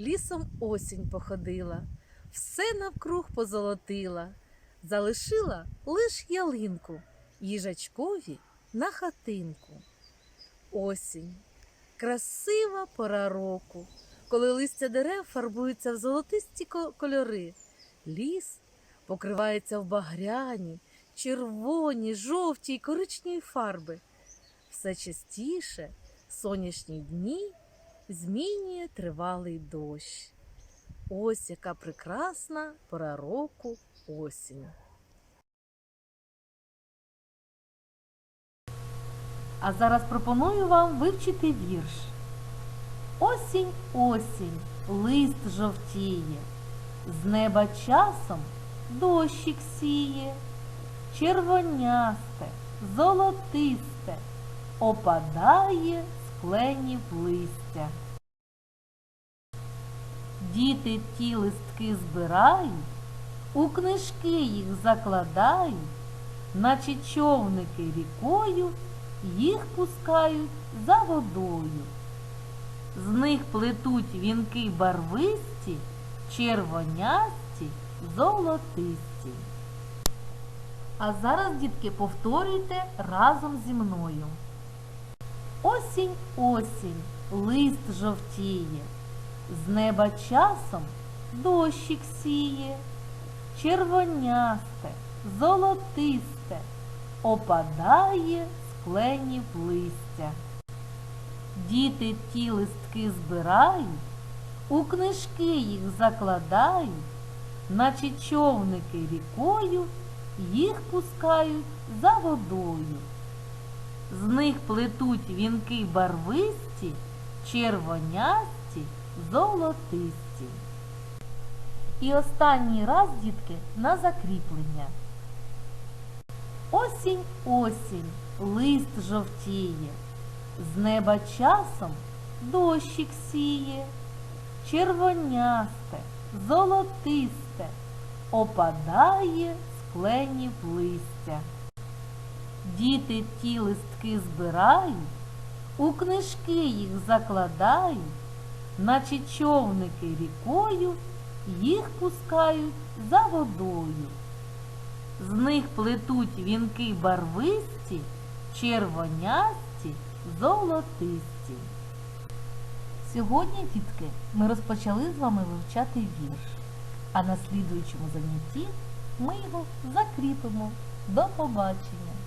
Лісом осінь походила, все навкруг позолотила, залишила лиш ялинку їжачкові на хатинку. Осінь красива пора року, коли листя дерев фарбуються в золотисті кольори. Ліс покривається в багряні, червоні, жовті й коричневі фарби. Все частіше сонячні дні змінює тривалий дощ. Ось яка прекрасна пора року осінь. А зараз пропоную вам вивчити вірш. Осінь, осінь, лист жовтіє, з неба часом дощик сіє, червонясте, золотисте, опадає з кленів листя. Діти ті листки збирають, у книжки їх закладають, наче човники рікою їх пускають за водою. З них плетуть вінки барвисті, червонясті, золотисті. А зараз, дітки, повторюйте разом зі мною. Осінь, осінь, лист жовтіє, з неба часом дощик сіє, червонясте, золотисте, опадає з кленів листя. Діти ті листки збирають, у книжки їх закладають, наче човники рікою їх пускають за водою. З них плетуть вінки барвисті, червонясті, золотисті. І останній раз, дітки, на закріплення. Осінь, осінь, лист жовтіє, з неба часом дощик сіє, червонясте, золотисте, опадає з кленів листя. Діти ті листки збирають, у книжки їх закладають, наче човники рікою їх пускають за водою. З них плетуть вінки барвисті, червонясті, золотисті. Сьогодні, дітки, ми розпочали з вами вивчати вірш, а на слідуючому занятті ми його закріпимо. До побачення!